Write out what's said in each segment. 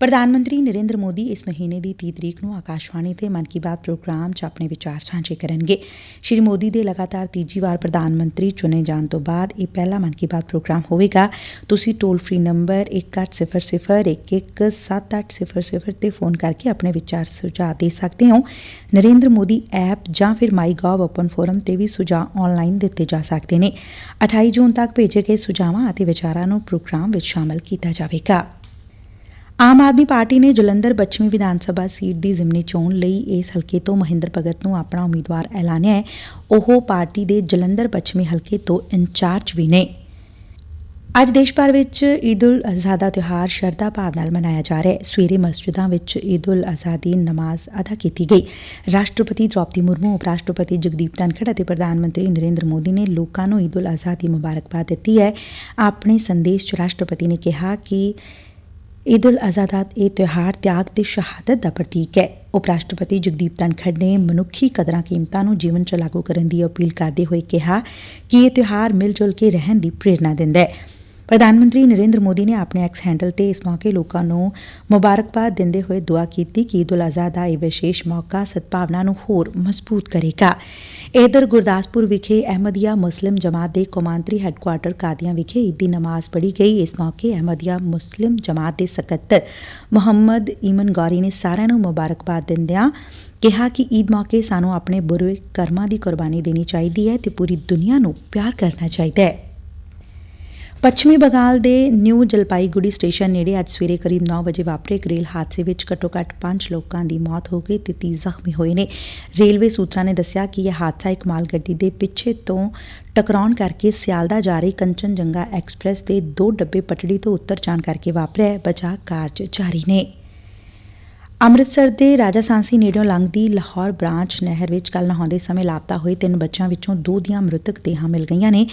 ਪ੍ਰਧਾਨ ਮੰਤਰੀ ਨਰੇਂਦਰ ਮੋਦੀ ਇਸ ਮਹੀਨੇ ਦੀ 30 ਤਰੀਕ ਨੂੰ ਆਕਾਸ਼ਵਾਣੀ ਤੇ ਮਨ ਕੀ ਬਾਤ ਪ੍ਰੋਗਰਾਮ 'ਚ ਆਪਣੇ ਵਿਚਾਰ ਸਾਂਝੇ ਕਰਨਗੇ। ਸ਼੍ਰੀ ਮੋਦੀ ਦੇ ਲਗਾਤਾਰ ਤੀਜੀ ਵਾਰ ਪ੍ਰਧਾਨ ਮੰਤਰੀ ਚੁਣੇ ਜਾਣ ਤੋਂ ਬਾਅਦ ਇਹ ਪਹਿਲਾ ਮਨ ਕੀ ਬਾਤ ਪ੍ਰੋਗਰਾਮ ਹੋਵੇਗਾ। ਤੁਸੀਂ ਟੋਲ ਫ੍ਰੀ ਨੰਬਰ 1800117800 ਤੇ ਫੋਨ ਕਰਕੇ ਆਪਣੇ ਵਿਚਾਰ ਸੁਝਾਅ ਦੇ ਸਕਦੇ ਹੋ। ਨਰੇਂਦਰ ਮੋਦੀ ਐਪ ਜਾਂ ਫਿਰ ਮਾਈਗੋਵ ਓਪਨ ਫੋਰਮ ਤੇ ਵੀ ਸੁਝਾਅ ਆਨਲਾਈਨ ਦਿੱਤੇ ਜਾ ਸਕਦੇ ਨੇ। 28 ਜੂਨ ਤੱਕ ਭੇਜੇ ਗਏ ਸੁਝਾਵਾਂ ਅਤੇ ਵਿਚਾਰਾਂ ਨੂੰ ਪ੍ਰੋਗਰਾਮ ਵਿੱਚ ਸ਼ਾਮਲ ਕੀਤਾ ਜਾਵੇਗਾ। ਆਮ ਆਦਮੀ ਪਾਰਟੀ ਨੇ ਜਲੰਧਰ ਪੱਛਮੀ ਵਿਧਾਨ ਸਭਾ ਸੀਟ ਦੀ ਜ਼ਿਮਨੀ ਚੋਣ ਲਈ ਇਸ ਹਲਕੇ ਤੋਂ ਮਹਿੰਦਰ ਭਗਤ ਨੂੰ ਆਪਣਾ ਉਮੀਦਵਾਰ ਐਲਾਨਿਆ ਹੈ। ਉਹ ਪਾਰਟੀ ਦੇ ਜਲੰਧਰ ਪੱਛਮੀ ਹਲਕੇ ਤੋਂ ਇੰਚਾਰਜ ਵੀ ਨੇ। ਅੱਜ ਦੇਸ਼ ਭਰ ਵਿੱਚ ਈਦ ਉਲ ਅਜ਼ਹਾ ਦਾ ਤਿਉਹਾਰ ਸ਼ਰਧਾ ਭਾਵ ਨਾਲ ਮਨਾਇਆ ਜਾ ਰਿਹਾ ਹੈ। ਸਵੇਰੇ ਮਸਜਿਦਾਂ ਵਿੱਚ ਈਦ ਉਲ ਅਜ਼ਹਾ ਦੀ ਨਮਾਜ਼ ਅਦਾ ਕੀਤੀ ਗਈ। ਰਾਸ਼ਟਰਪਤੀ ਦ੍ਰੋਪਦੀ ਮੁਰਮੂ ਉਪ ਰਾਸ਼ਟਰਪਤੀ ਜਗਦੀਪ ਧਨਖੜ ਅਤੇ ਪ੍ਰਧਾਨ ਮੰਤਰੀ ਨਰਿੰਦਰ ਮੋਦੀ ਨੇ ਲੋਕਾਂ ਨੂੰ ਈਦ ਉਲ ਅਜ਼ਹਾ ਦੀ ਮੁਬਾਰਕਬਾਦ ਦਿੱਤੀ ਹੈ। ਆਪਣੇ ਸੰਦੇਸ਼ 'ਚ ਰਾਸ਼ਟਰਪਤੀ ਨੇ ਕਿਹਾ ਕਿ ਈਦ ਉਲ ਅਜ਼ਹਾ ਦਾ ਇਹ ਤਿਉਹਾਰ ਤਿਆਗ ਤੇ ਸ਼ਹਾਦਤ ਦਾ ਪ੍ਰਤੀਕ ਹੈ। ਉਪ ਰਾਸ਼ਟਰਪਤੀ ਜਗਦੀਪ ਧਨਖੜ ਨੇ ਮਨੁੱਖੀ ਕਦਰਾਂ ਕੀਮਤਾਂ ਨੂੰ ਜੀਵਨ 'ਚ ਲਾਗੂ ਕਰਨ ਦੀ ਅਪੀਲ ਕਰਦੇ ਹੋਏ ਕਿਹਾ ਕਿ ਇਹ ਤਿਉਹਾਰ ਮਿਲ ਜੁਲ ਕੇ ਰਹਿਣ ਦੀ ਪ੍ਰੇਰਣਾ ਦਿੰਦਾ ਹੈ। ਪ੍ਰਧਾਨ ਮੰਤਰੀ ਨਰਿੰਦਰ ਮੋਦੀ ਨੇ ਆਪਣੇ ਐਕਸ ਹੈਂਡਲ ਤੇ ਇਸ ਮੌਕੇ ਲੋਕਾਂ ਨੂੰ ਮੁਬਾਰਕਬਾਦ ਦਿੰਦੇ ਹੋਏ ਦੁਆ ਕੀਤੀ ਕਿ ਈਦ ਉਲ ਅਜ਼ਹਾ ਦਾ ਇਹ ਵਿਸ਼ੇਸ਼ ਮੌਕਾ ਸਦਭਾਵਨਾ ਨੂੰ ਹੋਰ ਮਜ਼ਬੂਤ ਕਰੇਗਾ। ਇਧਰ ਗੁਰਦਾਸਪੁਰ ਵਿਖੇ ਅਹਿਮਦੀਆ ਮੁਸਲਿਮ ਜਮਾਤ ਦੇ ਕੌਮਾਂਤਰੀ ਹੈੱਡਕੁਆਟਰ ਕਾਦੀਆਂ ਵਿਖੇ ਈਦ ਦੀ ਨਮਾਜ਼ ਪੜ੍ਹੀ ਗਈ। ਇਸ ਮੌਕੇ ਅਹਿਮਦੀਆ ਮੁਸਲਿਮ ਜਮਾਤ ਦੇ ਸਕੱਤਰ ਮੁਹੰਮਦ ਈਮਨ ਗੌਰੀ ਨੇ ਸਾਰਿਆਂ ਨੂੰ ਮੁਬਾਰਕਬਾਦ ਦਿੰਦਿਆਂ ਕਿਹਾ ਕਿ ਈਦ ਮੌਕੇ ਸਾਨੂੰ ਆਪਣੇ ਬੁਰੇ ਕਰਮਾਂ ਦੀ ਕੁਰਬਾਨੀ ਦੇਣੀ ਚਾਹੀਦੀ ਹੈ ਤੇ ਪੂਰੀ ਦੁਨੀਆ ਨੂੰ ਪਿਆਰ ਕਰਨਾ ਚਾਹੀਦਾ ਹੈ। ਪੱਛਮੀ ਬੰਗਾਲ ਦੇ ਨਿਊ ਜਲਪਾਈਗੁੜੀ ਸਟੇਸ਼ਨ ਨੇੜੇ ਅੱਜ ਸਵੇਰੇ ਕਰੀਬ 9 ਵਜੇ ਵਾਪਰੇ ਇੱਕ ਰੇਲ ਹਾਦਸੇ ਵਿੱਚ ਘੱਟੋ-ਘੱਟ 5 ਲੋਕਾਂ ਦੀ ਮੌਤ ਹੋ ਗਈ ਤੇ 30 ਜ਼ਖਮੀ ਹੋਏ ਨੇ। ਰੇਲਵੇ ਸੂਤਰਾਂ ਨੇ ਦੱਸਿਆ ਕਿ ਇਹ ਹਾਦਸਾ ਇੱਕ ਮਾਲ ਗੱਡੀ ਦੇ ਪਿੱਛੇ ਤੋਂ ਟਕਰਾਉਣ ਕਰਕੇ ਸਿਆਲਦਾ ਜਾ ਰਹੀ ਕੰਚਨਜੰਗਾ ਐਕਸਪ੍ਰੈਸ ਦੇ ਦੋ ਡੱਬੇ ਪਟੜੀ ਤੋਂ ਉੱਤਰ ਜਾਣ ਕਰਕੇ ਵਾਪਰਿਆ ਬਚਾਅ ਕਾਰਜ ਜਾਰੀ ਨੇ। ਅੰਮ੍ਰਿਤਸਰ ਦੇ ਰਾਜਾ ਸਾਂਸੀ ਨੇੜਿਓਂ ਲੰਘਦੀ ਲਾਹੌਰ ਬ੍ਰਾਂਚ ਨਹਿਰ ਵਿੱਚ ਕੱਲ ਨਹਾਉਂਦੇ ਸਮੇਂ ਲਾਪਤਾ ਹੋਏ ਤਿੰਨ ਬੱਚਿਆਂ ਵਿੱਚੋਂ ਦੋ ਦੀਆਂ ਮ੍ਰਿਤਕ ਦੇਹਾਂ ਮਿਲ ਗਈਆਂ ਨੇ।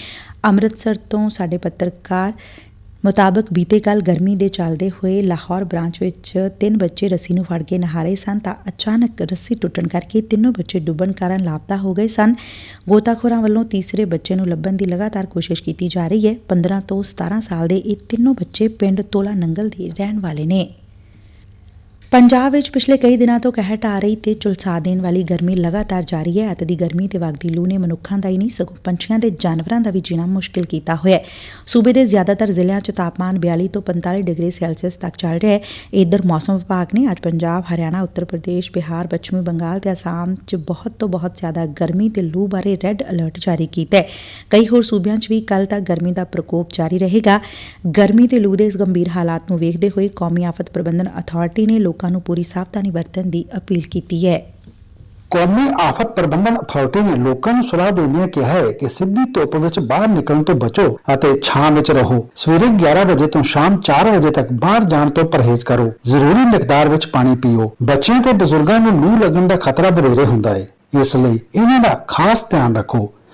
ਅੰਮ੍ਰਿਤਸਰ ਤੋਂ ਸਾਡੇ ਪੱਤਰਕਾਰ ਮੁਤਾਬਕ ਬੀਤੇ ਕੱਲ ਗਰਮੀ ਦੇ ਚੱਲਦੇ ਹੋਏ ਲਾਹੌਰ ਬ੍ਰਾਂਚ ਵਿੱਚ ਤਿੰਨ ਬੱਚੇ ਰੱਸੀ ਨੂੰ ਫੜ ਕੇ ਨਹਾ ਰਹੇ ਸਨ ਤਾਂ ਅਚਾਨਕ ਰੱਸੀ ਟੁੱਟਣ ਕਰਕੇ ਤਿੰਨੋਂ ਬੱਚੇ ਡੁੱਬਣ ਕਾਰਨ ਲਾਪਤਾ ਹੋ ਗਏ ਸਨ। ਗੋਤਾਖੋਰਾਂ ਵੱਲੋਂ ਤੀਸਰੇ ਬੱਚੇ ਨੂੰ ਲੱਭਣ ਦੀ ਲਗਾਤਾਰ ਕੋਸ਼ਿਸ਼ ਕੀਤੀ ਜਾ ਰਹੀ ਹੈ। 15 ਤੋਂ 17 ਸਾਲ ਦੇ ਇਹ ਤਿੰਨੋਂ ਬੱਚੇ ਪਿੰਡ ਤੋਲਾ ਨੰਗਲ ਦੇ ਰਹਿਣ ਵਾਲੇ ਨੇ। ਪੰਜਾਬ ਵਿੱਚ ਪਿਛਲੇ ਕਈ ਦਿਨਾਂ ਤੋਂ ਕਹਿਟ ਆ ਰਹੀ ਤੇ ਝੁਲਸਾ ਦੇਣ ਵਾਲੀ ਗਰਮੀ ਲਗਾਤਾਰ ਜਾਰੀ ਹੈ ਅਤੇ ਦੀ ਗਰਮੀ ਤੇ ਵਗਦੀ ਲੂ ਨੇ ਮਨੁੱਖਾਂ ਦਾ ਹੀ ਨਹੀਂ, ਸਗੋਂ ਪੰਛੀਆਂ ਤੇ ਜਾਨਵਰਾਂ ਦਾ ਵੀ ਜੀਣਾ ਮੁਸ਼ਕਿਲ ਕੀਤਾ ਹੋਇਆ ਹੈ। ਸੂਬੇ ਦੇ ਜ਼ਿਆਦਾਤਰ ਜ਼ਿਲ੍ਹਿਆਂ 'ਚ ਤਾਪਮਾਨ 42 ਤੋਂ 45 ਡਿਗਰੀ ਸੈਲਸੀਅਸ ਤੱਕ ਚੱਲ ਰਿਹਾ ਹੈ। ਇਧਰ ਮੌਸਮ ਵਿਭਾਗ ਨੇ ਅੱਜ ਪੰਜਾਬ, ਹਰਿਆਣਾ, ਉੱਤਰ ਪ੍ਰਦੇਸ਼, ਬਿਹਾਰ, ਪੱਛਮੀ ਬੰਗਾਲ ਤੇ ਅਸਾਮ 'ਚ ਬਹੁਤ ਤੋਂ ਬਹੁਤ ਜ਼ਿਆਦਾ ਗਰਮੀ ਤੇ ਲੂ ਬਾਰੇ ਰੈੱਡ ਅਲਰਟ ਜਾਰੀ ਕੀਤਾ ਹੈ। ਕਈ ਹੋਰ ਸੂਬਿਆਂ 'ਚ ਵੀ ਕੱਲ ਤੱਕ ਗਰਮੀ ਦਾ ਪ੍ਰਕੋਪ ਜਾਰੀ ਰਹੇਗਾ। ਗਰਮੀ ਤੇ ਲੂ ਦੇ ਇਸ ਗੰਭੀਰ ਹਾਲਾਤ ਨੂੰ ਵੇਖਦੇ ਹੋਏ ਕੌਮੀ ਆਫਤ ਪ੍ਰਬੰਧਨ ਅਥਾਰਟੀ ਨੇ ਲੋਕਾਂ ਨੂੰ ਪੂਰੀ ਸਾਵਧਾਨੀ ਵਰਤਣ ਦੀ ਅਪੀਲ ਕੀਤੀ ਹੈ। ਕੌਮੀ ਆਫਤ ਪ੍ਰਬੰਧਨ ਅਥਾਰਟੀ ਨੇ ਲੋਕਾਂ ਨੂੰ ਸਲਾਹ ਦਿੰਦਿਆਂ ਕਿਹਾ ਹੈ ਕਿ ਸਿੱਧੀ ਧੁੱਪ ਵਿੱਚ ਬਾਹਰ ਨਿਕਲਣ ਤੋਂ ਬਚੋ ਅਤੇ ਛਾਂ ਵਿੱਚ ਰਹੋ। ਸਵੇਰੇ 11 ਵਜੇ ਤੋਂ ਸ਼ਾਮ 4 ਵਜੇ ਤੱਕ ਬਾਹਰ ਜਾਣ ਤੋਂ ਪਰਹੇਜ਼ ਕਰੋ। ਜ਼ਰੂਰੀ ਮਿਕਦਾਰ ਵਿੱਚ ਪਾਣੀ ਪੀਓ। ਬੱਚਿਆਂ ਤੇ ਬਜ਼ੁਰਗਾਂ ਨੂੰ ਲੂ ਲੱਗਣ ਦਾ ਖਤਰਾ ਵਧੇਰੇ ਹੁੰਦਾ ਹੈ। ਇਸ ਲਈ ਇਹਨਾਂ ਦਾ ਖਾਸ ਧਿਆਨ ਰੱਖੋ।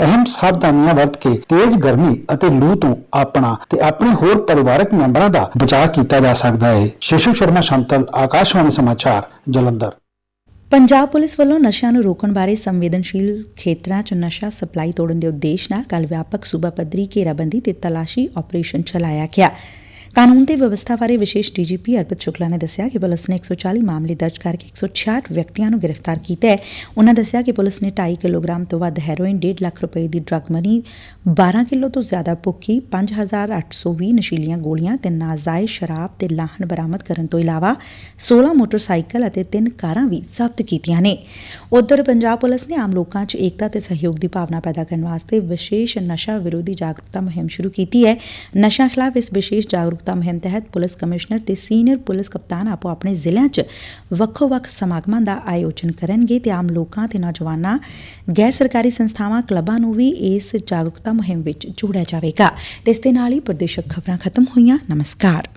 ਅਹਿਮ ਸਾਵਧਾਨੀਆਂ ਵਰਤ ਕੇ ਤੇਜ਼ ਗਰਮੀ ਅਤੇ ਲੂ ਤੋਂ ਆਪਣਾ ਤੇ ਆਪਣੇ ਹੋਰ ਪਰਿਵਾਰਕ ਮੈਂਬਰਾਂ ਦਾ ਬਚਾਅ ਕੀਤਾ ਜਾ ਸਕਦਾ ਹੈ। ਸ਼ਿਸ਼ੂ ਸ਼ਰਮਾ, ਸ਼ੰਤਲ, ਆਕਾਸ਼ਵਾਣੀ ਸਮਾਚਾਰ, ਜਲੰਧਰ। ਪੰਜਾਬ ਪੁਲਿਸ ਵੱਲੋਂ ਨਸ਼ਿਆਂ ਨੂੰ ਰੋਕਣ ਬਾਰੇ ਸੰਵੇਦਨਸ਼ੀਲ ਖੇਤਰਾਂ 'ਚ ਨਸ਼ਾ ਸਪਲਾਈ ਤੋੜਨ ਦੇ ਉਦੇਸ਼ ਨਾਲ ਕੱਲ ਵਿਆਪਕ ਸੂਬਾ ਪੱਧਰੀ ਘੇਰਾਬੰਦੀ ਤੇ ਤਲਾਸ਼ੀ ਆਪਰੇਸ਼ਨ ਚਲਾਇਆ ਗਿਆ। ਕਾਨੂੰਨ ਤੇ ਵਿਵਸਥਾ ਬਾਰੇ ਵਿਸ਼ੇਸ਼ ਡੀਜੀਪੀ ਅਰਪਿਤ ਸ਼ੁਕਲਾ ਨੇ ਦੱਸਿਆ ਕਿ ਪੁਲਿਸ ਨੇ 140 ਮਾਮਲੇ ਦਰਜ ਕਰਕੇ 166 ਵਿਅਕਤੀਆਂ ਨੂੰ ਗ੍ਰਿਫਤਾਰ ਕੀਤਾ ਹੈ। ਉਹਨਾਂ ਦੱਸਿਆ ਕਿ ਪੁਲਿਸ ਨੇ 2.5 ਕਿਲੋਗ੍ਰਾਮ ਤੋਂ ਵੱਧ ਹੈਰੋਇਨ 1.5 ਲੱਖ ਰੁਪਏ ਦੀ ਡਰੱਗ ਮਨੀ 12 ਕਿਲੋ ਤੋਂ ਜ਼ਿਆਦਾ ਭੁੱਕੀ 5820 ਨਸ਼ੀਲੀਆਂ ਗੋਲੀਆਂ ਤੇ ਨਾਜਾਇਜ਼ ਸ਼ਰਾਬ ਤੇ ਲਾਹਣ ਬਰਾਮਦ ਕਰਨ ਤੋਂ ਇਲਾਵਾ 16 ਮੋਟਰਸਾਈਕਲ ਅਤੇ 3 ਕਾਰਾਂ ਵੀ ਜ਼ਬਤ ਕੀਤੀਆਂ ਨੇ। ਉਧਰ ਪੰਜਾਬ ਪੁਲਿਸ ਨੇ ਆਮ ਲੋਕਾਂ 'ਚ ਏਕਤਾ ਤੇ ਸਹਿਯੋਗ ਦੀ ਭਾਵਨਾ ਪੈਦਾ ਕਰਨ ਵਾਸਤੇ ਵਿਸ਼ੇਸ਼ ਨਸ਼ਾ ਵਿਰੋਧੀ ਜਾਗਰੂਕਤਾ ਮੁਹਿੰਮ ਸ਼ੁਰੂ ਕੀਤੀ ਹੈ। ਨਸ਼ਾ ਖਿਲਾਫ ਇਸ ਵਿਸ਼ੇਸ਼ ਜਾਗਰੂਕਤਾ ਮੁਹਿੰਮ ਤਹਿਤ ਪੁਲਿਸ ਕਮਿਸ਼ਨਰ ਤੇ ਸੀਨੀਅਰ ਪੁਲਿਸ ਕਪਤਾਨ ਆਪੋ ਆਪਣੇ ਜ਼ਿਲ੍ਹਿਆਂ 'ਚ ਵੱਖੋ-ਵੱਖ ਸਮਾਗਮਾਂ ਦਾ ਆਯੋਜਨ ਕਰਨਗੇ ਤੇ ਆਮ ਲੋਕਾਂ ਤੇ ਨੌਜਵਾਨਾਂ, ਗੈਰ ਸਰਕਾਰੀ ਸੰਸਥਾਵਾਂ, ਕਲੱਬਾਂ ਨੂੰ ਵੀ ਇਸ ਜਾਗਰੂਕਤਾ ਮੁਹਿੰਮ ਵਿੱਚ ਜੋੜਿਆ ਜਾਵੇਗਾ। ਤੇ ਇਸ ਦੇ ਨਾਲ ਹੀ ਪ੍ਰਦੇਸ਼ਕ ਖਬਰਾਂ ਖਤਮ ਹੋਈਆਂ। ਨਮਸਕਾਰ।